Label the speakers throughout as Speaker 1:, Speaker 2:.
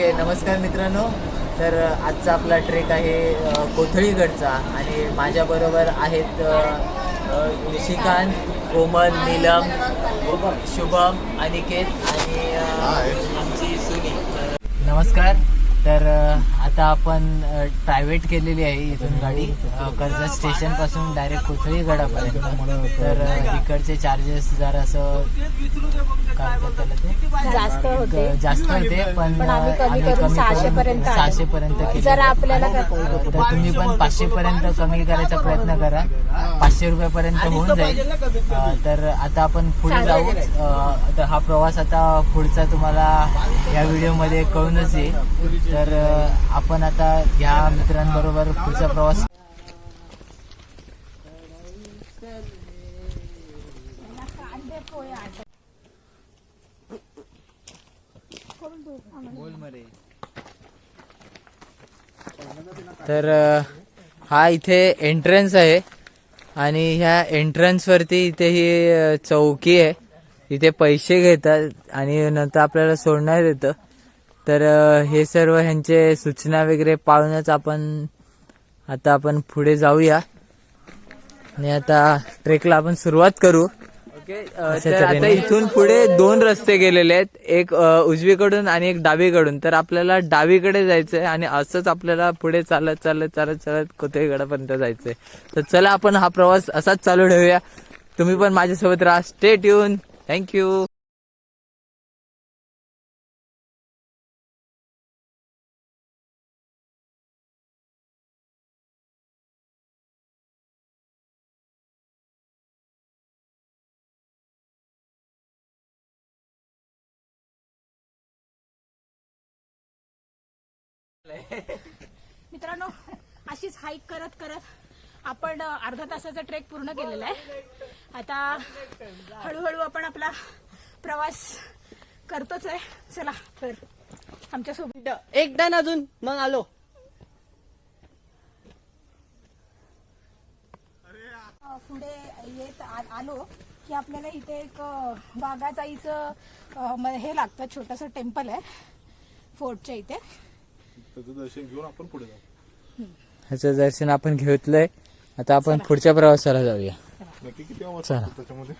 Speaker 1: Okay नमस्कार मित्रांनो. तर आजचा आपला ट्रेक आहे कोथळीगडचा आणि माझ्याबरोबर आहेत निशिकांत कोमल नीलम शुभम अनिकेत आणि आमची सुनी. नमस्कार. तर आता आपण प्रायव्हेट केलेली आहे इथून गाडी. कर्जत स्टेशनपासून डायरेक्ट कोथळीगडापर्यंत तर अ, इकडचे चार्जेस जरा असं काय
Speaker 2: जास्त होते.
Speaker 1: जास्त होते पण
Speaker 2: पण आम्ही कमी
Speaker 1: आम्ही
Speaker 2: करून
Speaker 1: कमी
Speaker 2: 600 पर्यंत आणू.
Speaker 1: सहाशे पर्यंत केले.
Speaker 2: जर आपल्याला
Speaker 1: तर तुम्ही पण पाचशे पर्यंत कमी करायचा प्रयत्न करा. पाचशे रुपयापर्यंत होऊन जाईल. तर आता आपण पुढे जाऊ. तर हा प्रवास आता पुढचा तुम्हाला या व्हिडिओमध्ये कळूनच येईल. तर आपण आता या मित्रांबरोबर पुढचा प्रवास तर हा इथे एंट्रन्स आहे आणि ह्या एंट्रन्सवरती इथे ही चौकी आहे. इथे पैसे घेतात आणि नंतर आपल्याला सोडण्यात येतं. तर हे सर्व ह्यांचे सूचना वगैरे पाळूनच आपण आता आपण पुढे जाऊया. आणि आता ट्रेकला आपण सुरुवात करू. ओके तर आता इथून पुढे दोन रस्ते गेलेले आहेत. एक उजवीकडून आणि एक डावीकडून. तर आपल्याला डावीकडे जायचंय आणि असंच आपल्याला पुढे चालत चालत चालत चालत कोथळीगडापर्यंत जायचंय. तर चला आपण हा प्रवास असाच चालू ठेवूया. तुम्ही पण माझ्यासोबत राहा. स्टेट येऊन थँक्यू
Speaker 2: मित्रांनो अशीच हाईक करत करत आपण अर्धा तासाचा ट्रेक पूर्ण केलेला आहे. आता हळूहळू आपण आपला प्रवास करतोच आहे. चला तर आमच्यासोबत
Speaker 3: एक डन अजून मग आलो.
Speaker 2: पुढे येत आलो की आपल्याला इथे एक म- हे लागतं छोटस टेम्पल आहे फोर्टच्या इथे.
Speaker 4: त्याचं दर्शन घेऊन आपण पुढे जाऊ.
Speaker 1: ह्याचं दर्शन आपण घेतलंय. आता आपण पुढच्या प्रवासाला जाऊया.
Speaker 4: नक्की किती आवाज
Speaker 1: चला.
Speaker 4: असतो त्याच्यामध्ये?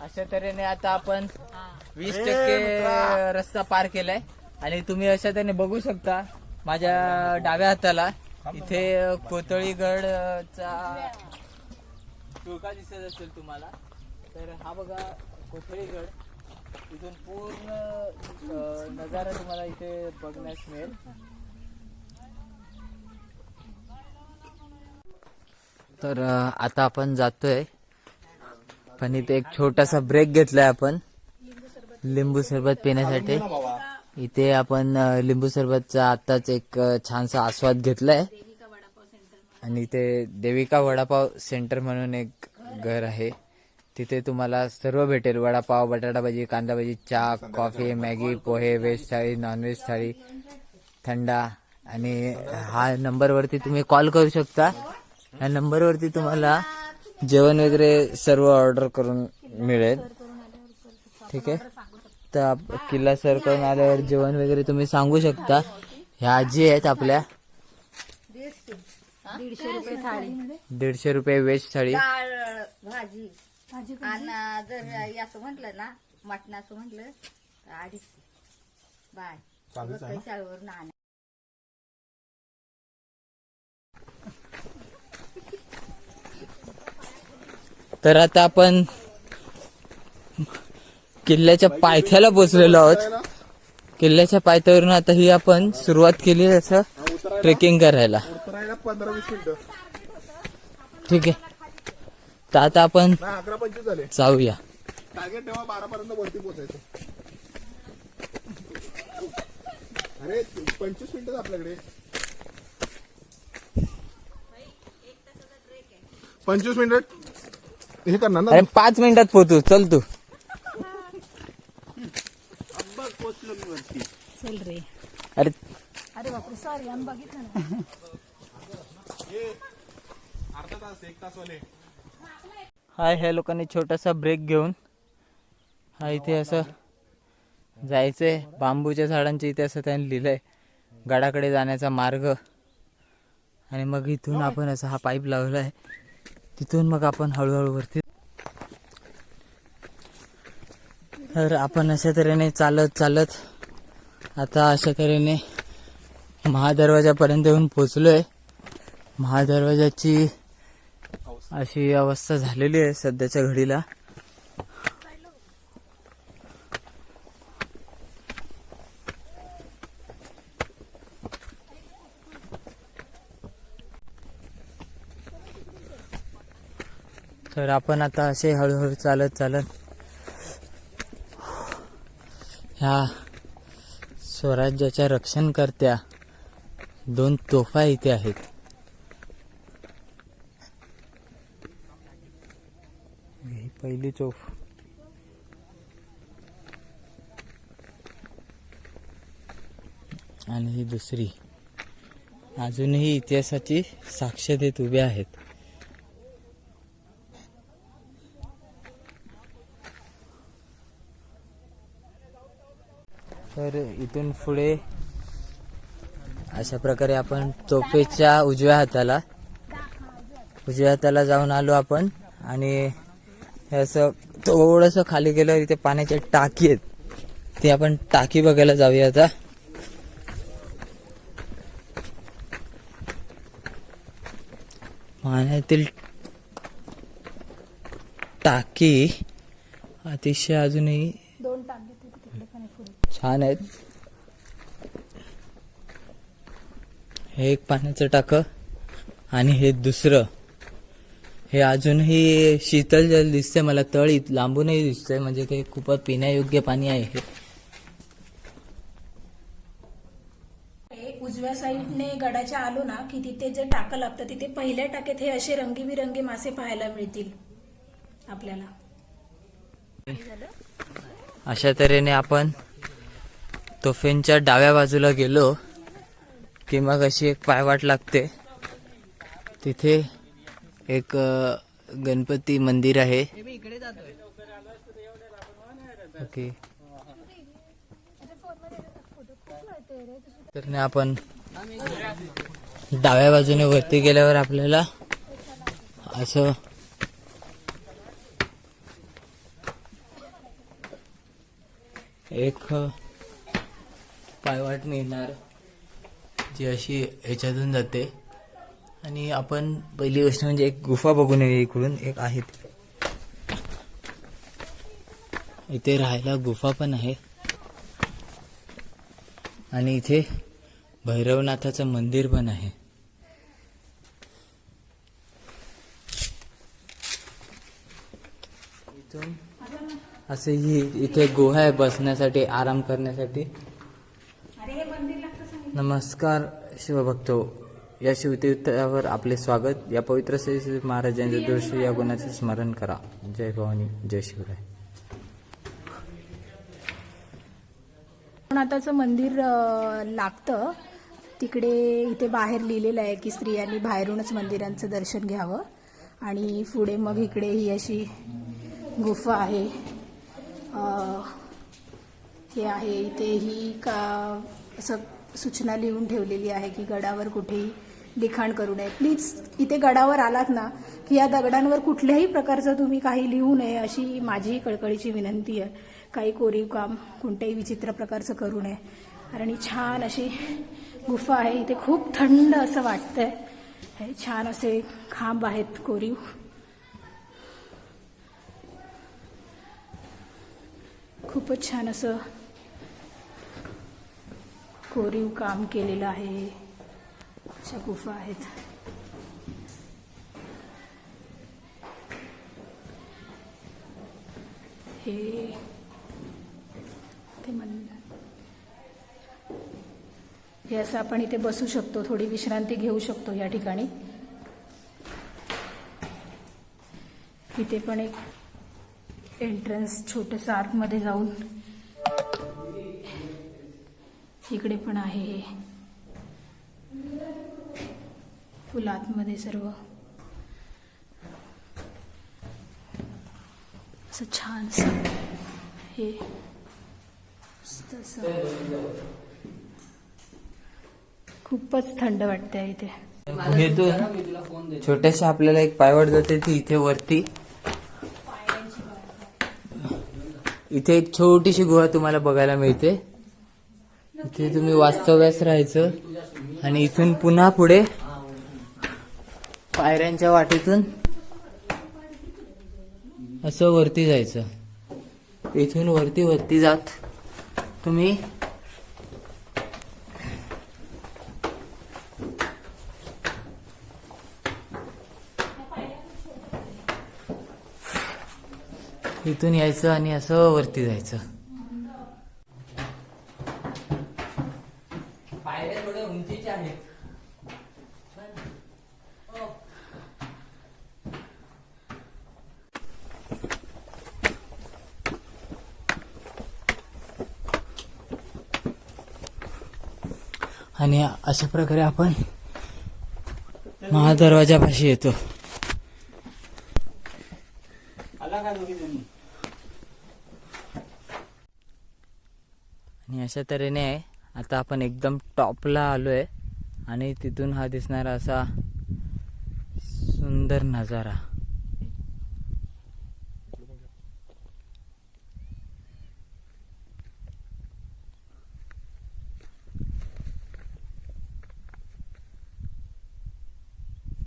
Speaker 1: अशा तऱ्हेने आता आपण वीस टक्के रस्ता पार केलाय. आणि तुम्ही अशा तऱ्हेने बघू शकता माझ्या डाव्या हाताला इथे कोतळीगडचा तुळका दिसत असेल तुम्हाला. तर हा बघा कोथळीगड इथून पूर्ण नजारा तुम्हाला इथे बघण्यास मिळेल. तर आता आपण जातोय. पण इथे एक छोटासा ब्रेक घेतलाय आपण. लिंबू सरबत पिण्यासाठी. इथे आपण लिंबू सरबतचा आताच एक छानसा आस्वाद घेतलाय. आणि इथे देविका वडापाव सेंटर म्हणून एक घर आहे. तिथे तुम्हाला सर्व भेटेल. वडापाव बटाटा भाजी कांदा भाजी चहा कॉफी मॅगी पोहे व्हेज थाळी नॉनव्हेज थाळी थंडा. आणि हा नंबरवरती तुम्ही कॉल करू शकता. या नंबरवरती तुम्हाला जेवण वगैरे सर्व ऑर्डर करून मिळेल. ठीक आहे? तर किल्ला सर करून आल्यावर जेवण वगैरे तुम्ही सांगू शकता. ह्या आजी आहेत आपल्या.
Speaker 2: दीडशे रुपये थाळी.
Speaker 1: दीडशे रुपये व्हेज थाळी.
Speaker 5: भाजी. आणि जर याचं म्हटलं ना मटणाचं म्हटलं तर अडीचशे बाय.
Speaker 1: तर आता आपण किल्ल्याच्या पायथ्याला पोचलेलो आहोत. किल्ल्याच्या पायथ्यावरून आता ही आपण सुरुवात केली आहे असं ट्रेकिंग करायला.
Speaker 4: उतरायला पंधरा वीस मिनिटं.
Speaker 1: ठीक आहे. तर आता आपण
Speaker 4: अकरा पंचवीस झाले.
Speaker 1: जाऊया.
Speaker 4: टार्गेट तेव्हा बारा पर्यंत वरती पोहोचायचं. अरे पंचवीस मिनिटं आपल्याकडे. पंचवीस मिनिट. हे करणार ना
Speaker 1: अरे पाच मिनिटात पोहोचू. चल तू.
Speaker 2: चल रे.
Speaker 1: अरे.
Speaker 2: अरे बापरे सॉरी आम्ही बघितलं ना
Speaker 4: अर्धा तास एक तास वाले.
Speaker 1: हाय ह्या लोकांनी छोटासा ब्रेक घेऊन. हा इथे असं जायचंय. बांबूच्या झाडांच्या इथे असं त्यांनी लिहिलंय. गडाकडे जाण्याचा मार्ग. आणि मग इथून आपण असा हा पाईप लावलाय. तिथून मग आपण हळूहळू वरती तर आपण अशा तऱ्हेने चालत चालत आता अशा तऱ्हेने महादरवाजापर्यंत येऊन पोचलोय महादरवाजाची अशी अवस्था झालेली आहे सध्याच्या घडीला. तर आपण आता असे हळूहळू चालत चालत ह्या स्वराज्याच्या रक्षणकर्त्या दोन तोफा इथे आहेत ही पहिली तोफ आणि ही दुसरी. अजूनही इतिहासाची साक्ष देत उभे आहेत. तर इथून पुढे अशा प्रकारे आपण तोफेच्या उजव्या हाताला उजव्या हाताला जाऊन आलो आपण. आणि असं थोडंसं खाली गेल्यावर इथे पाण्याच्या टाकी आहेत. ते आपण टाकी बघायला जाऊया आता. पाण्यातील टाकी अतिशय अजूनही छान आहेत. हे एक पाण्याचं टाक आणि हे दुसरं. हे अजूनही शीतल जल दिसतंय मला तळ लांबूनही दिसतंय म्हणजे ते खूपच पिण्यायोग्य पाणी आहे हे.
Speaker 2: उजव्या साईडने गडाच्या आलो ना की तिथे जे टाकं लागतं तिथे पहिल्या टाकेत हे असे रंगीबिरंगी मासे पाहायला मिळतील आपल्याला.
Speaker 1: अशा तऱ्हेने आपण तोफेंच्या डाव्या बाजूला गेलो की मग अशी एक पायवाट लागते. तिथे एक गणपती मंदिर आहे. ओके. तर ना आपण डाव्या बाजूने वरती गेल्यावर आपल्याला असं एक पायवाट मिळणार जी अशी याच्यातून जाते. आणि आपण पहिली गोष्ट म्हणजे एक गुफा बघून येऊ इकडून. एक आहे ती. इथे राहायला गुफा पण आहे. आणि इथे भैरवनाथाचं मंदिर पण आहे. इथून असे ही इथे गुहा आहे बसण्यासाठी आराम करण्यासाठी. नमस्कार शिवभक्तो. या शिवतीर्थावर आपले स्वागत. या पवित्र श्री महाराजांच्या दृश्य या गुणाचे स्मरण करा. जय भवानी जय शिवराय.
Speaker 2: नाथाचं मंदिर लागतं तिकडे इथे बाहेर लिहिलेलं आहे की स्त्रियांनी बाहेरूनच मंदिरांचं दर्शन घ्यावं. आणि पुढे मग इकडे ही अशी गुफा आहे. हे आहे इथे ही का असं सूचना लिहून ठेवलेली आहे की गडावर कुठेही लिखाण करू नये. प्लीज इथे गडावर आलात ना की या दगडांवर कुठल्याही प्रकारचं तुम्ही काही लिहू नये अशी माझी कळकळीची विनंती आहे. काही कोरीव काम कोणत्याही विचित्र प्रकारचं करू नये. कारण ही छान अशी गुफा आहे इथे खूप थंड असं वाटतंय. हे छान असे खांब आहेत कोरीव. खूपच छान असं कोरीव काम केलेलं आहे. अशा गुफा आहेत. हे ते मन हे असं आपण इथे बसू शकतो थोडी विश्रांती घेऊ शकतो या ठिकाणी. इथे पण एक एंट्रन्स छोटंसं आतमध्ये जाऊन इकडे पण आहे हे. फुल आतमध्ये सर्व. असं छान हे खूपच थंड वाटते इथे.
Speaker 1: घेतो छोट्याशा आपल्याला एक पायवाट जाते ती इथे वरती. इथे एक छोटीशी गुहा तुम्हाला बघायला मिळते. इथे तुम्ही वास्तव्यास राहायचं आणि इथून पुन्हा पुढे पायऱ्यांच्या वाटेतून असं वरती जायचं. इथून वरती वरती जात. तुम्ही इथून यायचं आणि असं वरती जायचं. आणि अशा प्रकारे आपण महादरवाजापाशी येतो.
Speaker 3: आला
Speaker 1: आणि अशा तऱ्हेने आहे आता आपण एकदम टॉपला आलोय आणि तिथून हा दिसणारा असा सुंदर नजारा.